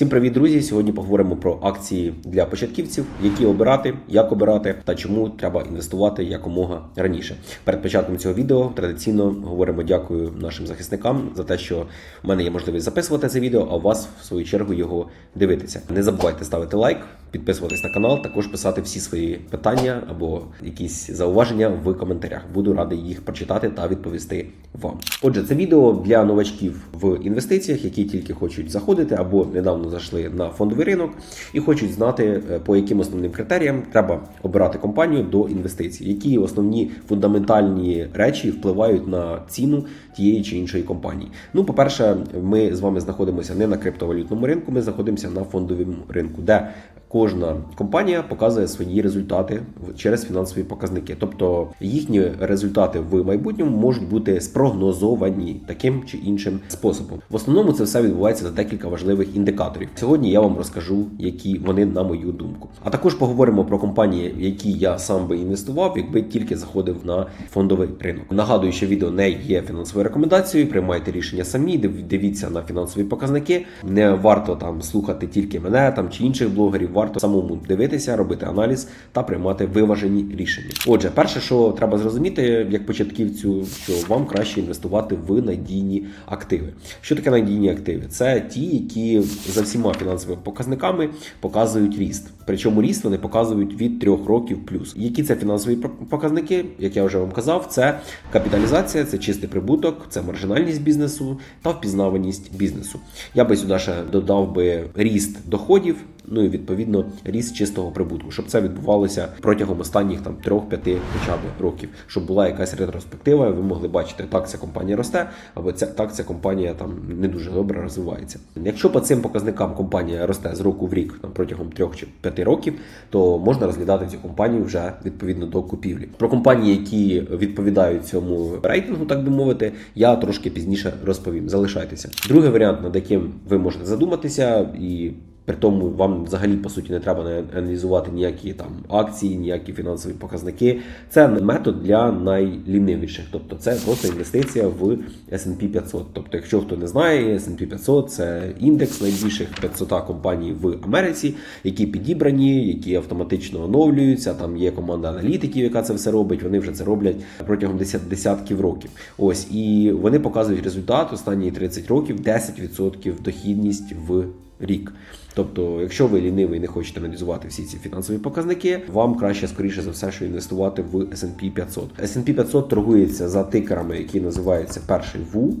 Всім привіт, друзі! Сьогодні поговоримо про акції для початківців, які обирати, як обирати та чому треба інвестувати якомога раніше. Перед початком цього відео традиційно говоримо дякую нашим захисникам за те, що в мене є можливість записувати це відео, а у вас в свою чергу його дивитися. Не забувайте ставити лайк, підписуватись на канал, також писати всі свої питання або якісь зауваження в коментарях. Буду радий їх прочитати та відповісти вам. Отже, це відео для новачків в інвестиціях, які тільки хочуть заходити або недавно зайшли на фондовий ринок і хочуть знати, е, по яким основним критеріям треба обирати компанію до інвестицій, які основні фундаментальні речі впливають на ціну тієї чи іншої компанії. Ну, по-перше, ми з вами знаходимося не на криптовалютному ринку, ми знаходимося на фондовому ринку, де Кожна компанія показує свої результати через фінансові показники, тобто їхні результати в майбутньому можуть бути спрогнозовані таким чи іншим способом. В основному це все відбувається за декілька важливих індикаторів. Сьогодні я вам розкажу, які вони на мою думку. А також поговоримо про компанії, в які я сам би інвестував, якби тільки заходив на фондовий ринок. Нагадую, що відео не є фінансовою рекомендацією. Приймайте рішення самі, див- дивіться на фінансові показники. Не варто там слухати тільки мене там чи інших блогерів. Варто самому дивитися, робити аналіз та приймати виважені рішення. Отже, перше, що треба зрозуміти, як початківцю, що вам краще інвестувати в надійні активи. Що таке надійні активи? Це ті, які за всіма фінансовими показниками показують ріст. Причому ріст вони показують від 3 років плюс. Які це фінансові показники? Як я вже вам казав, це капіталізація, це чистий прибуток, це маржинальність бізнесу та впізнаваність бізнесу. Я би сюди ще додав би ріст доходів. Ну і відповідно ріст чистого прибутку, щоб це відбувалося протягом останніх там 3-5 хоча б років, щоб була якась ретроспектива. Ви могли бачити, так ця компанія росте, або ця так ця компанія там не дуже добре розвивається. Якщо по цим показникам компанія росте з року в рік там, протягом 3 чи 5 років, то можна розглядати цю компанію вже відповідно до купівлі. Про компанії, які відповідають цьому рейтингу, так би мовити, я трошки пізніше розповім. Залишайтеся. Другий варіант, над яким ви можете задуматися і. При тому вам взагалі по суті не треба аналізувати ніякі там акції, ніякі фінансові показники. Це метод для найлінивіших, тобто це просто інвестиція в S&P 500. Тобто, якщо хто не знає, S&P 500 – це індекс найбільших 500 компаній в Америці, які підібрані, які автоматично оновлюються. Там є команда аналітиків, яка це все робить. Вони вже це роблять протягом десят- десятків років. Ось і вони показують результат останні 30 років 10% дохідність в рік. Тобто, якщо ви лінивий і не хочете аналізувати всі ці фінансові показники, вам краще скоріше за все, що інвестувати в S&P 500. S&P 500 торгується за тикерами, які називаються перший WU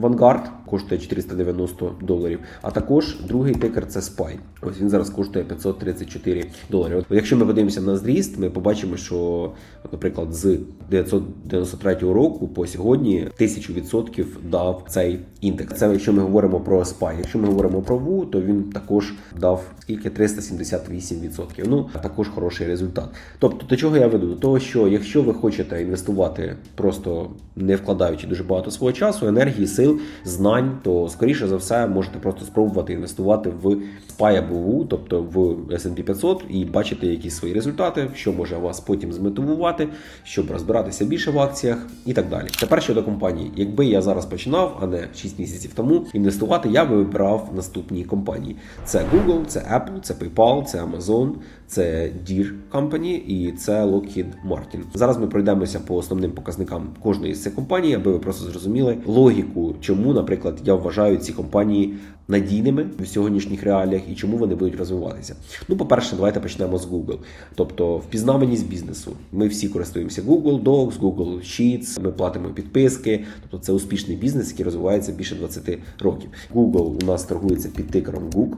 Vanguard, коштує 490 доларів. А також другий тикер це SPY. Ось він зараз коштує 534 долари. От якщо ми подивимося на зріст, ми побачимо, що, наприклад, з 993 року по сьогодні 1000% дав цей індекс. Це якщо ми говоримо про SPY. Якщо ми говоримо про WU, то він також дав скільки 378%. Ну також хороший результат. Тобто, до чого я веду? До того, що якщо ви хочете інвестувати, просто не вкладаючи дуже багато свого часу, енергії, сил, знань, то скоріше за все можете просто спробувати інвестувати в або тобто в S&P 500 і бачити якісь свої результати, що може вас потім змотивувати, щоб розбиратися більше в акціях і так далі. Тепер щодо компанії, якби я зараз починав, а не 6 місяців тому інвестувати, я би вибирав наступні компанії: це Google, це Apple, це PayPal, це Amazon, це Deere Company і це Lockheed Martin. Зараз ми пройдемося по основним показникам кожної з цих компаній, аби ви просто зрозуміли логіку, чому, наприклад, я вважаю ці компанії надійними в сьогоднішніх реаліях і чому вони будуть розвиватися. Ну, по-перше, давайте почнемо з Google, тобто впізнаваність бізнесу. Ми всі користуємося Google Docs, Google Sheets, ми платимо підписки. Тобто це успішний бізнес, який розвивається більше 20 років. Google у нас торгується під тикером GOOG.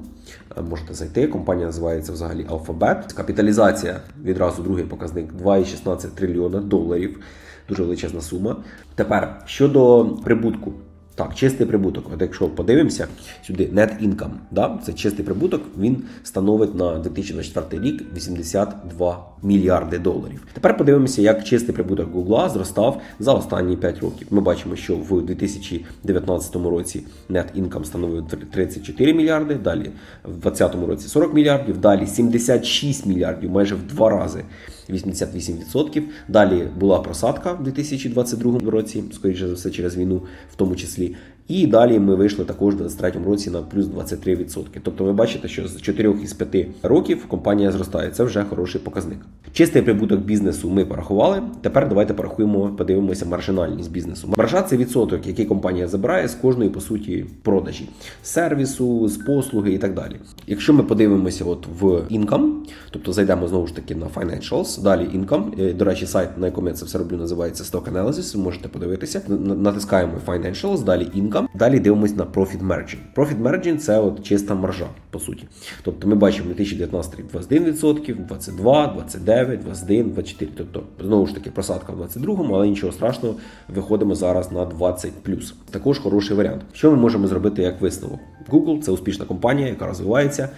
Е, Можете зайти. Компанія називається взагалі Alphabet. Капіталізація відразу другий показник 2,16 трильйона доларів. Дуже величезна сума. Тепер щодо прибутку. Так, чистий прибуток. От якщо подивимося сюди, net income, да, це чистий прибуток, він становить на 2024 рік 82 мільярди доларів. Тепер подивимося, як чистий прибуток Google зростав за останні 5 років. Ми бачимо, що в 2019 році net income становив 34 мільярди, далі в 2020 році 40 мільярдів, далі 76 мільярдів, майже в два рази. 88%. Далі була просадка в 2022 році, скоріше за все, через війну, в тому числі. І далі ми вийшли також в 2023 році на плюс 23%. Тобто ви бачите, що з 4 із 5 років компанія зростає. Це вже хороший показник. Чистий прибуток бізнесу ми порахували. Тепер давайте порахуємо, подивимося маржинальність бізнесу. Маржа це відсоток, який компанія забирає з кожної по суті продажі сервісу, з послуги і так далі. Якщо ми подивимося, от в income, тобто зайдемо знову ж таки на financials, далі income. Е, До речі, сайт, на якому я це все роблю, називається Stock Analysis, ви можете подивитися. Натискаємо financials, далі income, далі дивимось на profit margin. Profit margin – це от чиста маржа, по суті. Тобто ми бачимо 2019 рік 21%, 22, 29, 21, 24. Тобто, знову ж таки, просадка в 22-му, але нічого страшного, виходимо зараз на 20 Також хороший варіант. Що ми можемо зробити як висновок? Google це успішна компанія, яка розвивається.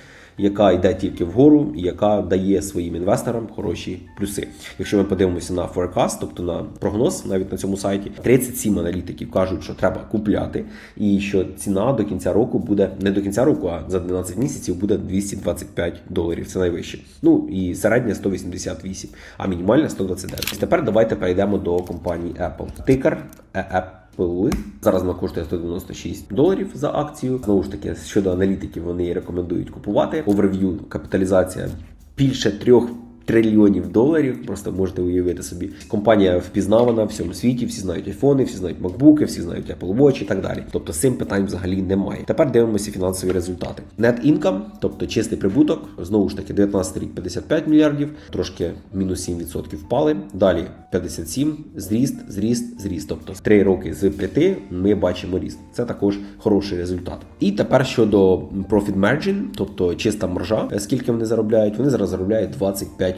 Яка йде тільки вгору, яка дає своїм інвесторам хороші плюси. Якщо ми подивимося на forecast, тобто на прогноз, навіть на цьому сайті, 37 аналітиків кажуть, що треба купляти, і що ціна до кінця року буде не до кінця року, а за 12 місяців буде 225 доларів. Це найвище. Ну і середня 188, а мінімальна 129. Тепер давайте перейдемо до компанії Apple. Тикер Apple. Apple. Зараз вона коштує 196 доларів за акцію. Знову ж таки, щодо аналітиків, вони рекомендують купувати. Оверв'ю капіталізація більше трьох. Трильйонів доларів, просто можете уявити собі. Компанія впізнавана в всьому світі, всі знають айфони, всі знають макбуки, всі знають Apple Watch і так далі. Тобто цим питань взагалі немає. Тепер дивимося фінансові результати. Net income, тобто чистий прибуток, знову ж таки, 19 рік 55 мільярдів, трошки мінус 7% впали. Далі 57, зріст, зріст, зріст. Тобто 3 роки з 5 ми бачимо ріст. Це також хороший результат. І тепер щодо profit margin, тобто чиста маржа, скільки вони заробляють, вони зараз заробляють 25%.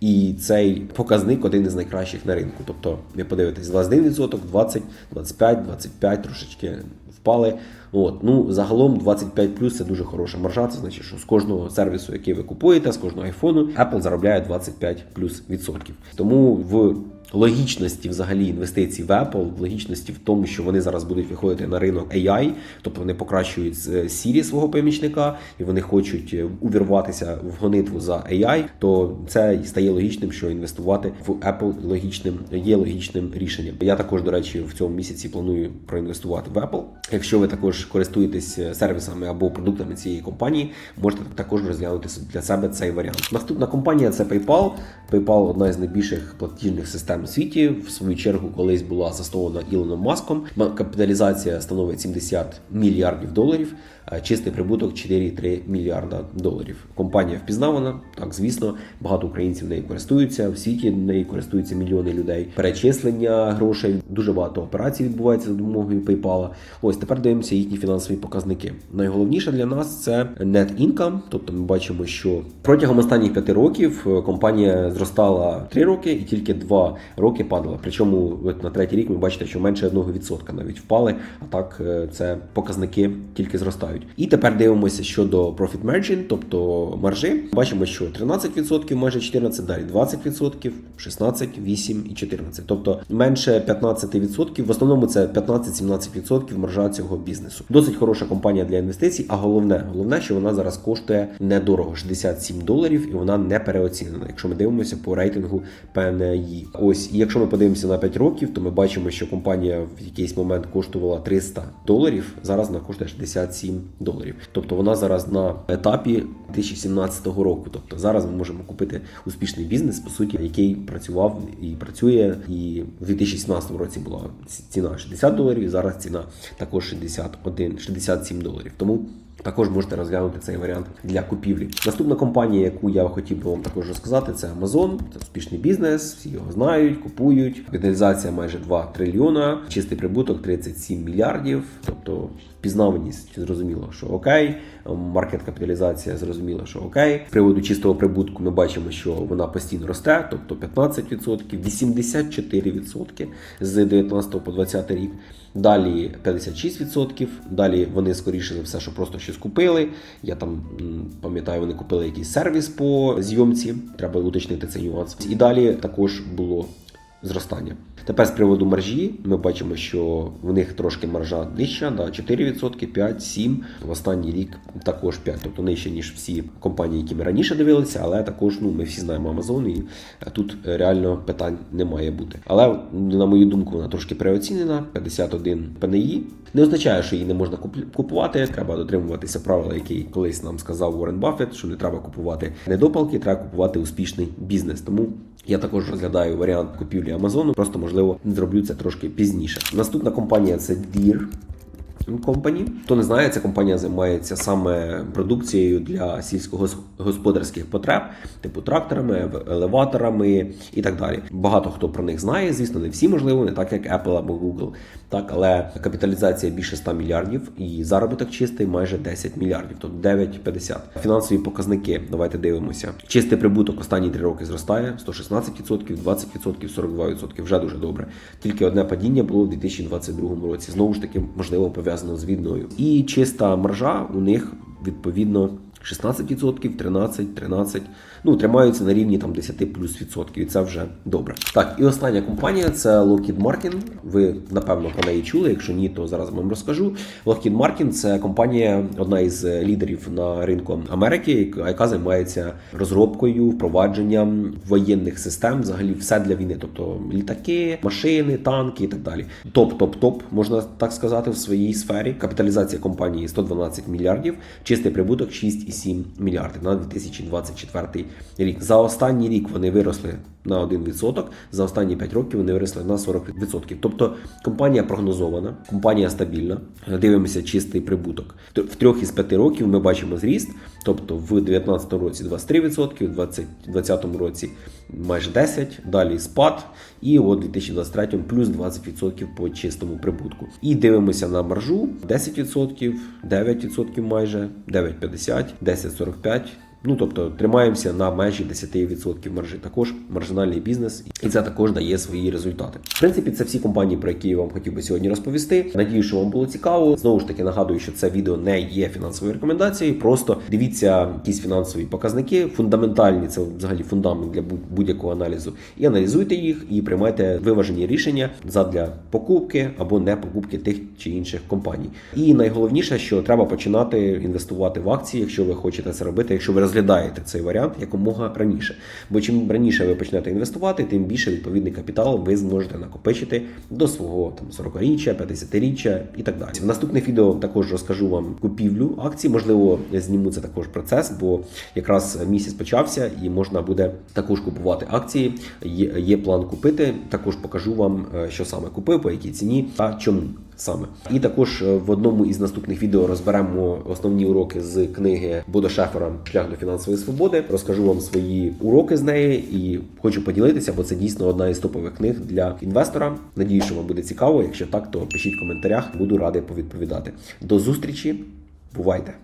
І цей показник один із найкращих на ринку. Тобто, ви подивитесь, 21%, 20, 25, 25, трошечки впали. От, ну загалом 25 плюс це дуже хороша маржа. Це значить, що з кожного сервісу, який ви купуєте, з кожного айфону, Apple заробляє 25 плюс відсотків. Тому в логічності взагалі інвестицій в Apple, логічності в тому, що вони зараз будуть виходити на ринок AI, тобто вони покращують з Siri свого помічника, і вони хочуть е, увірватися в гонитву за AI, то це стає логічним, що інвестувати в Apple логічним є логічним рішенням. Я також, до речі, в цьому місяці планую проінвестувати в Apple. Якщо ви також користуєтесь сервісами або продуктами цієї компанії, можете також розглянути для себе цей варіант. Наступна компанія це PayPal. PayPal одна із найбільших платіжних систем у світі. В свою чергу колись була заснована Ілоном Маском. Капіталізація становить 70 мільярдів доларів. Чистий прибуток 4,3 мільярда доларів. Компанія впізнавана, так звісно, багато українців нею користуються. В світі нею користуються мільйони людей. Перечислення грошей, дуже багато операцій відбувається за допомогою PayPal. Ось тепер дивимося їхні фінансові показники. Найголовніше для нас це net income, тобто ми бачимо, що протягом останніх п'яти років компанія зростала 3 роки і тільки 2 роки падала. Причому от на третій рік ми бачите, що менше 1% навіть впали. А так це показники тільки зростають. І тепер дивимося щодо profit margin, тобто маржи. Бачимо, що 13%, майже 14%, далі 20%, 16%, 8% і 14%. Тобто менше 15%. В основному це 15-17% маржа цього бізнесу. Досить хороша компанія для інвестицій. А головне, головне, що вона зараз коштує недорого 67 доларів, і вона не переоцінена. Якщо ми дивимося по рейтингу PNI. Ось, і якщо ми подивимося на 5 років, то ми бачимо, що компанія в якийсь момент коштувала 300 доларів. Зараз вона коштує 67 доларів. Тобто вона зараз на етапі 2017 року. Тобто зараз ми можемо купити успішний бізнес, по суті, який працював і працює. І в 2017 році була ціна 60 доларів. Зараз ціна також 61, 67 доларів. Тому. Також можете розглянути цей варіант для купівлі. Наступна компанія, яку я хотів би вам також розказати, це Amazon. Це успішний бізнес, всі його знають, купують. Капіталізація майже 2 трильйона, чистий прибуток 37 мільярдів. Тобто впізнаваність зрозуміло, що окей. Маркет капіталізація зрозуміло, що окей. З приводу чистого прибутку ми бачимо, що вона постійно росте, тобто 15%, 84% з 19 по 20 рік. Далі 56%. Далі вони скоріше за все, що просто щось купили. Я там пам'ятаю, вони купили якийсь сервіс по зйомці. Треба уточнити цей нюанс. І далі також було зростання. Тепер з приводу маржі ми бачимо, що в них трошки маржа нижча, да, 4%, 5, 7, в останній рік також 5, тобто нижче, ніж всі компанії, які ми раніше дивилися, але також ну, ми всі знаємо Amazon, і е, тут е, реально питань не має бути. Але, на мою думку, вона трошки переоцінена, 51 ПНІ. Не означає, що її не можна купувати. Треба дотримуватися правила, які колись нам сказав Уоррен Баффет, що не треба купувати недопалки, треба купувати успішний бізнес. Тому я також розглядаю варіант купівлі Амазону. Просто можливо зроблю це трошки пізніше. Наступна компанія це Deere. Company. Хто не знає, ця компанія займається саме продукцією для сільськогосподарських потреб, типу тракторами, елеваторами і так далі. Багато хто про них знає, звісно, не всі можливо, не так як Apple або Google. Так, але капіталізація більше 100 мільярдів і заробіток чистий майже 10 мільярдів, тобто 9,50. Фінансові показники. Давайте дивимося. Чистий прибуток останні три роки зростає 116%, 20%, 42%. Вже дуже добре. Тільки одне падіння було в 2022 році. Знову ж таки, можливо, пов'язано з війною. І чиста маржа у них відповідно. 16%, 13, 13, ну тримаються на рівні там 10 плюс відсотків, і це вже добре. Так, і остання компанія це Lockheed Martin. Ви напевно про неї чули. Якщо ні, то зараз вам розкажу. Lockheed Martin – це компанія, одна із лідерів на ринку Америки, яка- займається розробкою, впровадженням воєнних систем, взагалі все для війни, тобто літаки, машини, танки і так далі. Топ, топ, топ, можна так сказати, в своїй сфері. Капіталізація компанії 112 мільярдів, чистий прибуток 6,7 мільярдів на 2024 рік. За останній рік вони виросли на 1%, за останні 5 років вони виросли на 40%. Тобто компанія прогнозована, компанія стабільна. Дивимося чистий прибуток. В трьох із п'яти років ми бачимо зріст. Тобто в 2019 році 23%, в 2020 році майже 10%, далі спад, і у 2023 плюс 20% по чистому прибутку. І дивимося на маржу 10%, 9% майже, 9,50, 10,45%. Ну, тобто тримаємося на межі 10% маржі. Також маржинальний бізнес, і це також дає свої результати. В принципі, це всі компанії, про які я вам хотів би сьогодні розповісти. Надію, що вам було цікаво. Знову ж таки, нагадую, що це відео не є фінансовою рекомендацією. Просто дивіться якісь фінансові показники, фундаментальні, це взагалі фундамент для будь- будь-якого аналізу. І аналізуйте їх і приймайте виважені рішення задля покупки або не покупки тих чи інших компаній. І найголовніше, що треба починати інвестувати в акції, якщо ви хочете це робити, якщо ви розглядаєте цей варіант якомога раніше. Бо чим раніше ви почнете інвестувати, тим більше відповідний капітал ви зможете накопичити до свого там 40-річчя, 50-річчя і так далі. В наступних відео також розкажу вам купівлю акцій. Можливо, зніму це також процес, бо якраз місяць почався і можна буде також купувати акції. Є, план купити. Також покажу вам, е, що саме купив, по якій ціні та чому. Саме і також е, в одному із наступних відео розберемо основні уроки з книги Бодо Шефера Шлях до фінансової свободи. Розкажу вам свої уроки з неї і хочу поділитися, бо це дійсно одна із топових книг для інвестора. Надію, що вам буде цікаво. Якщо так, то пишіть в коментарях, буду радий повідповідати. До зустрічі, бувайте!